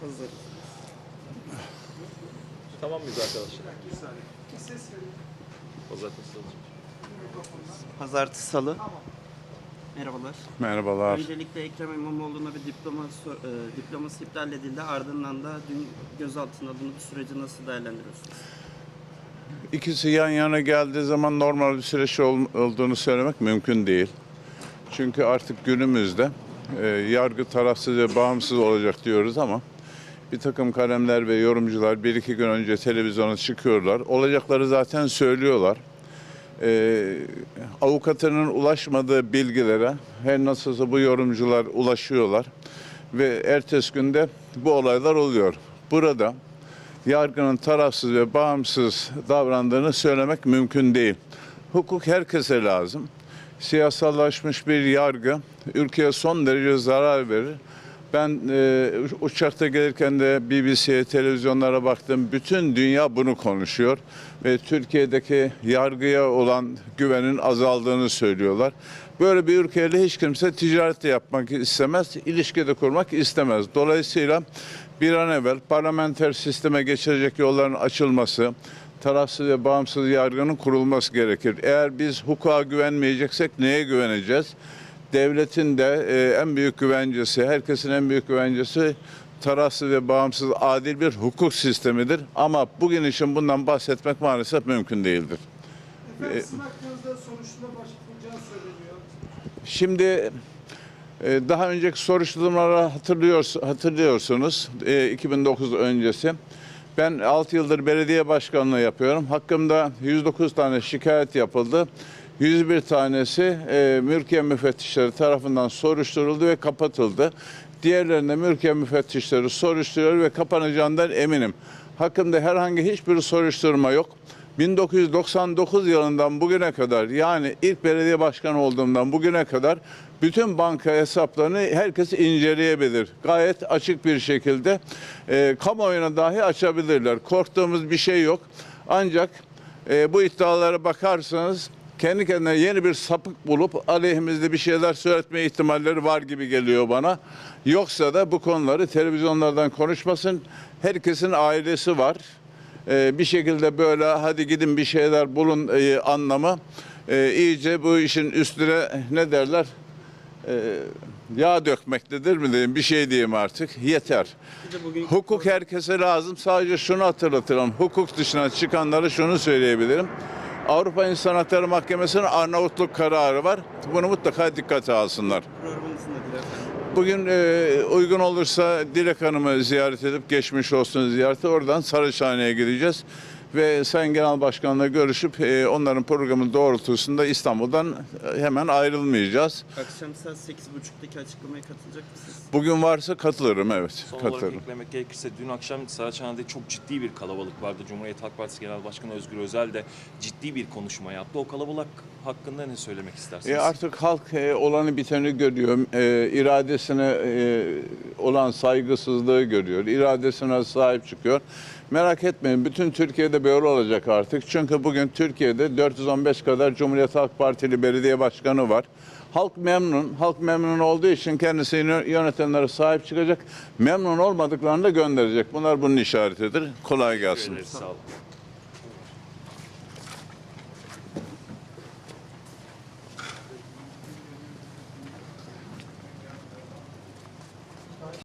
Hazır. Tamam mıyız arkadaşlar? Pazartesi salı. Pazartesi, salı. Merhabalar. Merhabalar. Öncelikle Ekrem İmamoğlu'na bir diploma e, diploması iptal edildi. Ardından da dün gözaltına alındı. Bu süreci nasıl değerlendiriyorsunuz? İkisi yan yana geldiği zaman normal bir süreç ol- olduğunu söylemek mümkün değil. Çünkü artık günümüzde e, yargı tarafsız ve bağımsız olacak diyoruz ama bir takım kalemler ve yorumcular bir iki gün önce televizyona çıkıyorlar. Olacakları zaten söylüyorlar. E, avukatının ulaşmadığı bilgilere her nasılsa bu yorumcular ulaşıyorlar ve ertesi günde bu olaylar oluyor. Burada yargının tarafsız ve bağımsız davrandığını söylemek mümkün değil. Hukuk herkese lazım. Siyasallaşmış bir yargı ülkeye son derece zarar verir. Ben e, uçakta gelirken de BBC'ye, televizyonlara baktım. Bütün dünya bunu konuşuyor. Ve Türkiye'deki yargıya olan güvenin azaldığını söylüyorlar. Böyle bir ülkeyle hiç kimse ticaret de yapmak istemez, ilişki de kurmak istemez. Dolayısıyla bir an evvel parlamenter sisteme geçirecek yolların açılması, tarafsız ve bağımsız yargının kurulması gerekir. Eğer biz hukuka güvenmeyeceksek neye güveneceğiz? Devletin de e, en büyük güvencesi, herkesin en büyük güvencesi tarafsız ve bağımsız adil bir hukuk sistemidir. Ama bugün için bundan bahsetmek maalesef mümkün değildir. Efendim söyleniyor. Şimdi e, daha önceki soruşturmaları hatırlıyor, hatırlıyorsunuz e, 2009 öncesi. Ben 6 yıldır belediye başkanlığı yapıyorum. Hakkımda 109 tane şikayet yapıldı. 101 tanesi e, mülkiye müfettişleri tarafından soruşturuldu ve kapatıldı. Diğerlerinde mülkiye müfettişleri soruşturuyor ve kapanacağından eminim. Hakkımda herhangi hiçbir soruşturma yok. 1999 yılından bugüne kadar yani ilk belediye başkanı olduğumdan bugüne kadar bütün banka hesaplarını herkes inceleyebilir. Gayet açık bir şekilde e, kamuoyuna dahi açabilirler. Korktuğumuz bir şey yok. Ancak e, bu iddialara bakarsanız kendi kendine yeni bir sapık bulup aleyhimizde bir şeyler söyletme ihtimalleri var gibi geliyor bana. Yoksa da bu konuları televizyonlardan konuşmasın. Herkesin ailesi var e, bir şekilde böyle hadi gidin bir şeyler bulun e, anlamı e, iyice bu işin üstüne ne derler e, yağ dökmektedir mi diyeyim bir şey diyeyim artık yeter. Hukuk herkese lazım. Sadece şunu hatırlatırım. Hukuk dışına çıkanları şunu söyleyebilirim. Avrupa İnsan Hakları Mahkemesi'nin Arnavutluk kararı var. Bunu mutlaka dikkate alsınlar. Bugün e, uygun olursa Dilek Hanım'ı ziyaret edip geçmiş olsun ziyareti oradan Saraçhane'ye gideceğiz. Ve Sayın Genel Başkan'la görüşüp e, onların programı doğrultusunda İstanbul'dan e, hemen ayrılmayacağız. Akşam saat 8.30'daki açıklamaya katılacak mısınız? Bugün varsa katılırım evet. Son olarak katılırım. eklemek gerekirse dün akşam Saraçhane'de çok ciddi bir kalabalık vardı. Cumhuriyet Halk Partisi Genel Başkanı Özgür Özel de ciddi bir konuşma yaptı. O kalabalık hakkında ne söylemek istersiniz? E artık halk e, olanı biteni görüyor. E, iradesine e, olan saygısızlığı görüyor. İradesine sahip çıkıyor. Merak etmeyin bütün Türkiye'de böyle olacak artık. Çünkü bugün Türkiye'de 415 kadar Cumhuriyet Halk Partili belediye başkanı var. Halk memnun. Halk memnun olduğu için kendisini yönetenlere sahip çıkacak. Memnun olmadıklarını da gönderecek. Bunlar bunun işaretidir. Kolay gelsin. Sağ olun.